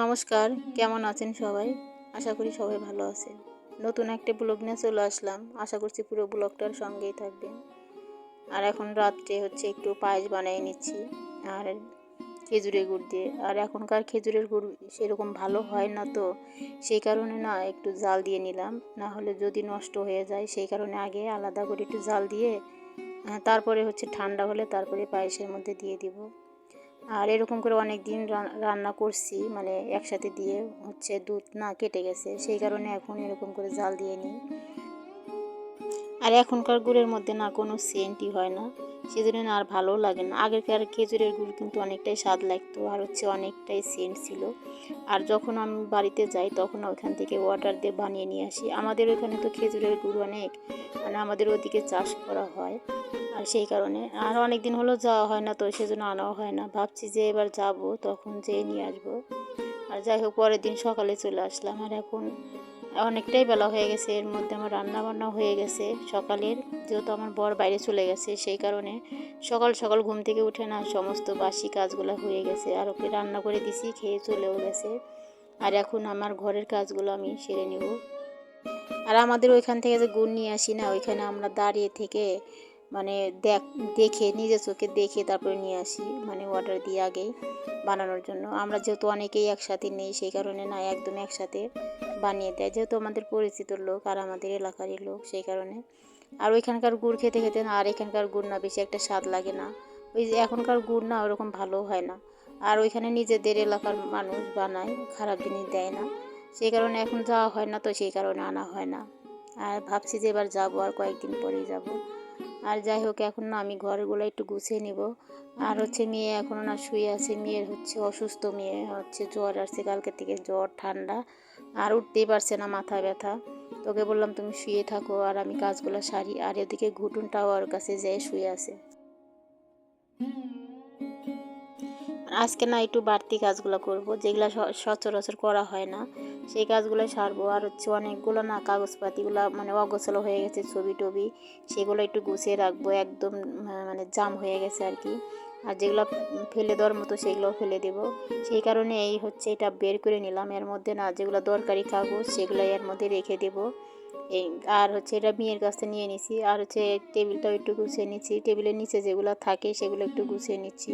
নমস্কার, কেমন আছেন সবাই? আশা করি সবাই ভালো আছেন। নতুন একটা ব্লগ নিয়ে চলে আসলাম। আশা করছি পুরো ব্লগটার সঙ্গেই থাকবেন। আর এখন রাত্রে হচ্ছে একটু পায়েস বানিয়ে নিচ্ছি আর খেজুরের গুড় দিয়ে। আর এখনকার খেজুরের গুড় সেরকম ভালো হয় না তো, সেই কারণে না একটু জাল দিয়ে নিলাম। না হলে যদি নষ্ট হয়ে যায়, সেই কারণে আগে আলাদা করে একটু জাল দিয়ে তারপরে হচ্ছে ঠান্ডা হলে তারপরে পায়েসের মধ্যে দিয়ে দিব। আর এরকম করে অনেক দিন রান্না করছি মানে একসাথে দিয়ে হচ্ছে দুধ না কেটে গেছে, সেই কারণে এখন এরকম করে জাল দিয়ে নিই। আর এখনকার গুড়ের মধ্যে না কোনো সেন্টই হয় না। সেজন্য আর ভালোও লাগে না। আগেরকার খেজুরের গুড় কিন্তু অনেকটাই স্বাদ লাগতো আর হচ্ছে অনেকটাই সেন্ট ছিল। আর যখন আমি বাড়িতে যাই তখন ওখান থেকে ওয়াটার দিয়ে বানিয়ে নিয়ে আসি। আমাদের ওখানে তো খেজুরের গুড় অনেক। মানে আমাদের ওদিকে চাষ করা হয়। আর সেই কারণে আর অনেক দিন হলো যাওয়া হয় না তো সেজন্য আনাও হয় না। ভাবছি যে এবার যাব তখন যেয়ে নিয়ে আসব। আর যাই হোক, পরের দিন সকালে চলে আসলাম। আর এখন অনেকটাই বেলা হয়ে গেছে, এর মধ্যে আমার রান্না বান্না হয়ে গেছে। সকালের যেহেতু আমার বর বাইরে চলে গেছে, সেই কারণে সকাল সকাল ঘুম থেকে উঠে না সমস্ত বাসি কাজগুলো হয়ে গেছে আর ওকে রান্না করে দিছি, খেয়ে চলেও গেছে। আর এখন আমার ঘরের কাজগুলো আমি সেরে নেব। আর আমাদের ওইখান থেকে যে গুড় নিয়ে আসি না, ওইখানে আমরা দাঁড়িয়ে থেকে মানে দেখ, দেখে, নিজের চোখে দেখে তারপরে নিয়ে আসি মানে অর্ডার দিয়ে আগেই বানানোর জন্য। আমরা যেহেতু অনেকেই একসাথে নেই, সেই কারণে না একদম একসাথে বানিয়ে দেয়, যেহেতু আমাদের পরিচিত লোক আর আমাদের এলাকারই লোক সেই কারণে। আর ওইখানকার গুড় খেতে খেতে না, আর এখানকার গুড় না বেশি একটা স্বাদ লাগে না। ওই যে এখনকার গুড় না ওরকম ভালো হয় না। আর ওইখানে নিজেদের এলাকার মানুষ বানায়, খারাপ জিনিস দেয় না। সেই কারণে এখন যাওয়া হয় না তো সেই কারণে আনা হয় না। আর ভাবছি যে এবার যাব আর কয়েকদিন পরেই যাব। আর যাই হোক, এখন না আমি ঘরগুলো একটু গুছিয়ে নিব। আর হচ্ছে মেয়ে এখনও না শুয়ে আছে। মেয়ের হচ্ছে অসুস্থ মেয়ে, হচ্ছে জ্বর আসছে কালকে থেকে, জ্বর, ঠান্ডা। আর উঠতেই পারছে না, মাথা ব্যথা। তোকে বললাম তুমি শুয়ে থাকো আর আমি কাজগুলো সারি। আর এদিকে ঘুটুনটাও ওর কাছে যেয়ে শুয়ে আছে। আজকে না একটু বাড়তি কাজগুলো করব, যেগুলো সচরাচর করা হয় না। সেই কাজগুলো সারবো। আর হচ্ছে অনেকগুলো না কাগজপাতিগুলো মানে অগোছালো হয়ে গেছে ছবি টবি সেগুলো একটু গুছিয়ে রাখব। একদম মানে জাম হয়ে গেছে আর কি। আর যেগুলো ফেলে দেওয়ার মতো সেগুলো ফেলে দেব। সেই কারণে এই হচ্ছে এটা বের করে নিলাম। এর মধ্যে না যেগুলো দরকারি কাগজ সেগুলো এর মধ্যে রেখে দেব। এই, আর হচ্ছে এটা মেয়ের কাছ নিয়ে নিছি। আর হচ্ছে টেবিলটাও একটু গুছিয়ে নিচ্ছি। টেবিলের নিচে যেগুলো থাকে সেগুলো একটু গুছিয়ে নিচ্ছি।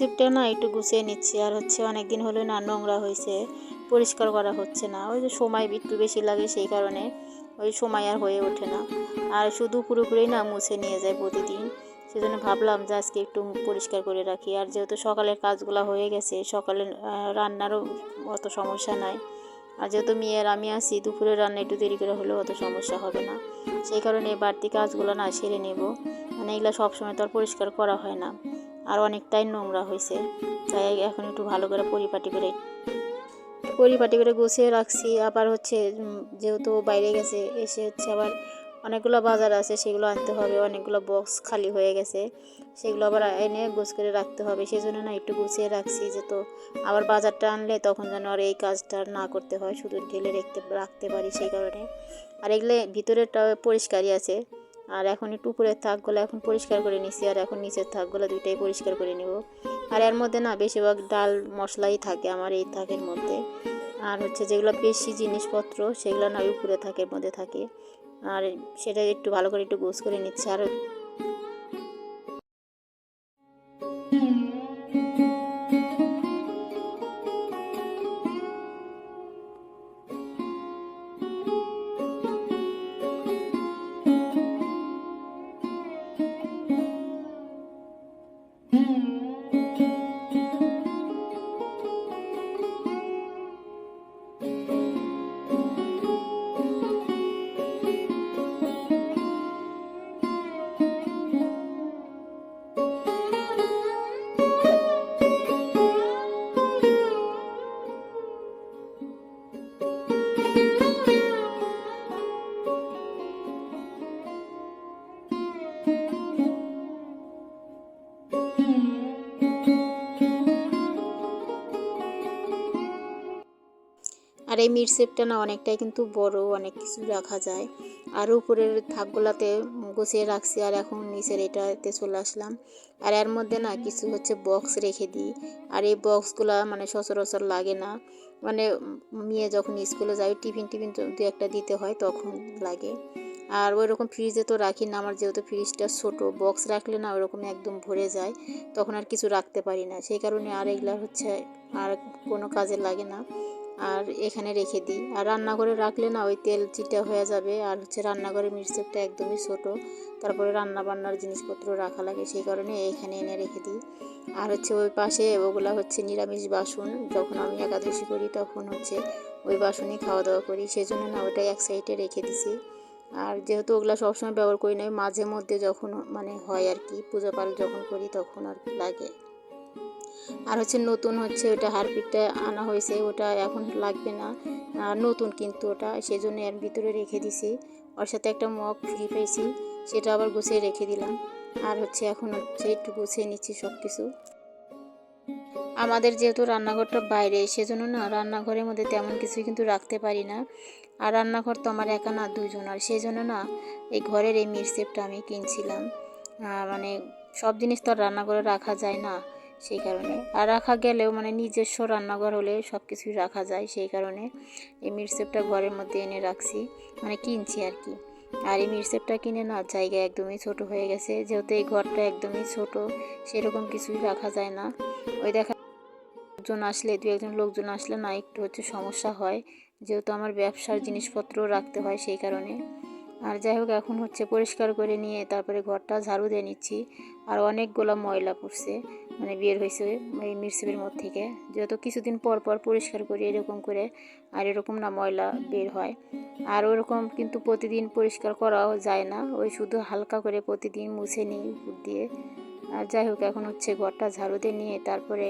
রিসিপ্টটা না একটু গুছিয়ে নিচ্ছি। আর হচ্ছে অনেক দিন হলো না নোংরা হয়েছে, পরিষ্কার করা হচ্ছে না। ওই যে সময় একটু বেশি লাগে সেই কারণে ওই সময় আর হয়ে ওঠে না। আর শুধু পুরোপুরি না মুছে নিয়ে যায় প্রতিদিন। সেজন্য ভাবলাম যে আজকে একটু পরিষ্কার করে রাখি। আর যেহেতু সকালের কাজগুলো হয়ে গেছে, সকালে রান্নারও অত সমস্যা নাই। আর যেহেতু মেয়ের আমি আছি, দুপুরে রান্না একটু দেরি করে হলেও অত সমস্যা হবে না। সেই কারণে বাড়তি কাজগুলো না সেরে নেব। মানে এগুলো সবসময় তো আর পরিষ্কার করা হয় না। আর অনেকটাই নোংরা হয়েছে। তাই এখন একটু ভালো করে পরিপাটি করে পরিপাটি করে গুছিয়ে রাখছি। আবার হচ্ছে যেহেতু বাইরে গেছে, এসে হচ্ছে আবার অনেকগুলো বাজার আছে, সেগুলো আনতে হবে। অনেকগুলো বক্স খালি হয়ে গেছে, সেগুলো আবার এনে গোছ করে রাখতে হবে। সেই জন্য না একটু গুছিয়ে রাখছি যে তো আবার বাজারটা আনলে তখন যেন আর এই কাজটা না করতে হয়। শুধু ঢেলে রাখতে রাখতে পারি সেই কারণে। আর এগুলো ভিতরেরটা পরিষ্কারই আছে। আর এখন একটু উপরের থাকগুলো এখন পরিষ্কার করে নিছি, আর এখন নিচের থাকগুলো দুইটাই পরিষ্কার করে নিব। আর এর মধ্যে না বেশিরভাগ ডাল মশলাই থাকে আমার এই থাকের মধ্যে। আর হচ্ছে যেগুলো বেশি জিনিসপত্র সেগুলো না উপরে থাকের মধ্যে থাকে। আর সেটা একটু ভালো করে একটু গোস করে নিচ্ছে। আর আর এই মিট সেপটা না অনেকটাই কিন্তু বড়, অনেক কিছু রাখা যায়। আর উপরের থাকগুলাতে গুছিয়ে রাখছি আর এখন নিচের এটাতে চলে আসলাম। আর এর মধ্যে না কিছু হচ্ছে বক্স রেখে দিই। আর এই বক্সগুলা মানে সচরাচর লাগে না। মানে মেয়ে যখন স্কুলে যাবে টিফিন টিফিন দু একটা দিতে হয়, তখন লাগে। আর ওই রকম ফ্রিজে তো রাখি না, আমার যেহেতু ফ্রিজটা ছোটো বক্স রাখলে না ওরকম একদম ভরে যায়। তখন আর কিছু রাখতে পারি না। সেই কারণে আর এগুলা হচ্ছে আর কোনো কাজে লাগে না। আর এখানে রেখে দিই। আর রান্নাঘরে রাখলে না ওই তেল চিটা হয়ে যাবে। আর হচ্ছে রান্নাঘরের মিক্সারটা একদমই ছোট। তারপরে রান্না বান্নার জিনিসপত্র রাখা লাগে, সেই কারণে এখানে এনে রেখে দিই। আর হচ্ছে ওই পাশে ওগুলা হচ্ছে নিরামিষ বাসন। যখন আমি একাদশী করি, তখন হচ্ছে ওই বাসনই খাওয়া দাওয়া করি। সেই জন্য না ওটা এক সাইডে রেখে দিছি। আর যেহেতু ওগুলো সবসময় ব্যবহার করি না মাঝে মধ্যে যখন মানে হয় আর কি, পূজা পাল যখন করি, তখন আর লাগে। আর হচ্ছে নতুন হচ্ছে ওটা হারপিকটা আনা হয়েছে, ওটা এখন লাগবে না। নতুন কিন্তু ওটা সেই জন্য এর ভিতরে রেখে দিছি। ওর সাথে একটা মগ ফ্রি পেয়েছি সেটা আবার গুছিয়ে রেখে দিলাম। আর হচ্ছে এখন হচ্ছে একটু গুছিয়ে নিচ্ছি সব কিছু আমাদের যেহেতু রান্নাঘরটা বাইরে, সেজন্য না রান্নাঘরের মধ্যে তেমন কিছু কিন্তু রাখতে পারি না। আর রান্নাঘর তো আমার একা না দুজন আর সেই জন্য না এই ঘরের এই মিরসেপটা আমি কিনছিলাম। মানে সব জিনিস তো আর রান্নাঘরে রাখা যায় না। সেই কারণে। আর রাখা গেলেও মানে নিজস্ব রান্নাঘর হলে সব কিছুই রাখা যায় সেই কারণে এই মিরসেপটা ঘরের মধ্যে এনে রাখছি মানে কিনছি আর কি। আর এই মিরসেপটা কিনে না, জায়গা একদমই ছোট হয়ে গেছে। যেহেতু এই ঘরটা একদমই ছোট, সেরকম কিছুই রাখা যায় না। ওই দেখা লোকজন আসলে, দু একজন লোকজন আসলে না, একটু হচ্ছে সমস্যা হয়। যেহেতু আমার ব্যবসার জিনিসপত্র রাখতে হয় সেই কারণে। আর যাই হোক, এখন হচ্ছে পরিষ্কার করে নিয়ে তারপরে ঘরটা ঝাড়ু দিয়ে নিচ্ছি। আর অনেকগুলো ময়লা পড়ছে মানে বের হয়েছে এই মিরসিপের মধ্যে থেকে। যেহেতু কিছুদিন পর পর পরিষ্কার করি এরকম করে, আর এরকম না ময়লা বের হয়। আর ওরকম কিন্তু প্রতিদিন পরিষ্কার করাও যায় না। ওই শুধু হালকা করে প্রতিদিন মুছে নিই দিয়ে। আর যাই হোক, এখন হচ্ছে ঘরটা ঝাড়ু দিয়ে নিয়ে তারপরে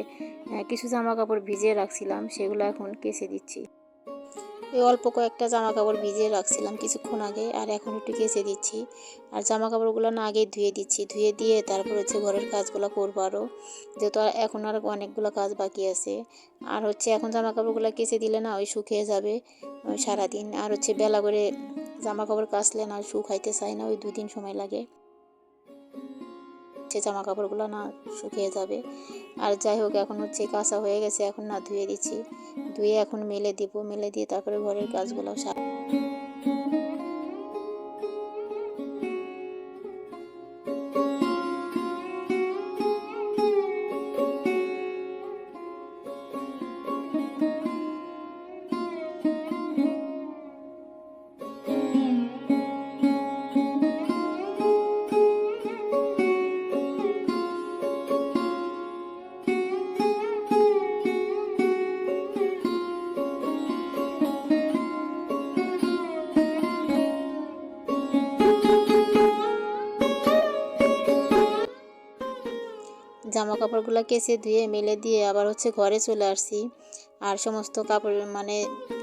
কিছু জামা কাপড় ভিজিয়ে রাখছিলাম, সেগুলো এখন কেচে দিচ্ছি। এই অল্প কয়েকটা জামা কাপড় ভিজিয়ে রাখছিলাম কিছুক্ষণ আগে, আর এখন একটু কেচে দিচ্ছি। আর জামা কাপড়গুলো না আগে ধুয়ে দিচ্ছি। ধুয়ে দিয়ে তারপর হচ্ছে ঘরের কাজগুলো করব আরও যেহেতু আর এখন আর অনেকগুলো কাজ বাকি আছে। আর হচ্ছে এখন জামা কাপড়গুলো কেচে দিলে না ওই শুকিয়ে যাবে সারাদিন। আর হচ্ছে বেলা করে জামা কাপড় কাচলে না শুকাইতে চায় না, ওই দুদিন সময় লাগে। হচ্ছে জামা কাপড়গুলো না শুকিয়ে যাবে। আর যাই হোক, এখন হচ্ছে কাঁচা হয়ে গেছে, এখন না ধুয়ে দিচ্ছি। ধুয়ে এখন মেলে দিব, মেলে দিয়ে তারপরে ঘরের কাজগুলো সার জামা কাপড়গুলো কেচে ধুয়ে, মেলে দিয়ে আবার হচ্ছে ঘরে চলে আসছি। আর সমস্ত কাপড় মানে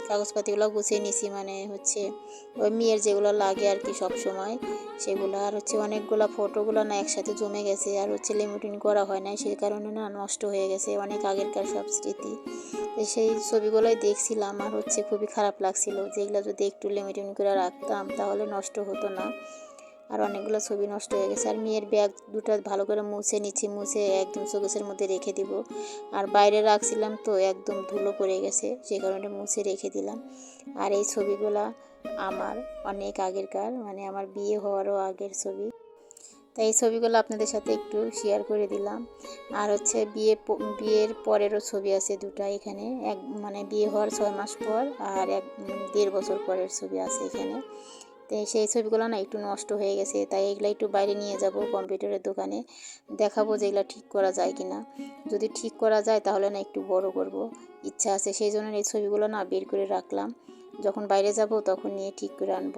কাগজপাতিগুলো গুছিয়ে নিছি মানে হচ্ছে ওই মেয়ের যেগুলো লাগে আর কি সব সময়, সেগুলো। আর হচ্ছে অনেকগুলো ফটোগুলো না একসাথে জমে গেছে, আর হচ্ছে লেমিটিন করা হয় না সেই কারণে না নষ্ট হয়ে গেছে অনেক আগেরকার সব স্মৃতি। সেই ছবিগুলোই দেখছিলাম, আর হচ্ছে খুবই খারাপ লাগছিল যেগুলো যদি একটু লেমিটিন করে রাখতাম, তাহলে নষ্ট হতো না। আর অনেকগুলো ছবি নষ্ট হয়ে গেছে। আর মেয়ের ব্যাগ দুটো ভালো করে মুছে নিচ্ছি, মুছে একদম শোকেসের মধ্যে রেখে দিব। আর বাইরে রাখছিলাম তো একদম ধুলো পড়ে গেছে, সে কারণে মুছে রেখে দিলাম। আর এই ছবিগুলা আমার অনেক আগেরকার মানে আমার বিয়ে হওয়ারও আগের ছবি। তাই এই ছবিগুলো আপনাদের সাথে একটু শেয়ার করে দিলাম। আর হচ্ছে বিয়ে বিয়ের পরেরও ছবি আছে দুটা এখানে। এক মানে বিয়ে হওয়ার ছয় মাস পর আর এক দেড় বছর পরের ছবি আছে এখানে। তো সেই ছবিগুলো না একটু নষ্ট হয়ে গেছে, তাই এগুলো একটু বাইরে নিয়ে যাব কম্পিউটারের দোকানে, দেখাবো যে এগুলো ঠিক করা যায় কি না যদি ঠিক করা যায় তাহলে না একটু বড় করব, ইচ্ছা আছে। সেই জন্য এই ছবিগুলো না বের করে রাখলাম। যখন বাইরে যাব তখন নিয়ে ঠিক করে আনব।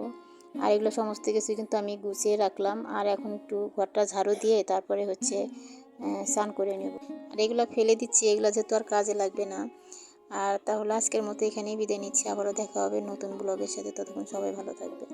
আর এগুলো সমস্ত কিছু কিন্তু আমি গুছিয়ে রাখলাম। আর এখন একটু ঘরটা ঝাড়ু দিয়ে তারপরে হচ্ছে স্নান করে নেব। আর এগুলো ফেলে দিচ্ছি, এগুলো যেহেতু আর কাজে লাগবে না। আর তাহলে আজকের মতো এখানেই বিদায় নিচ্ছি। আবারও দেখা হবে নতুন ব্লগের সাথে। ততক্ষণ সবাই ভালো থাকবে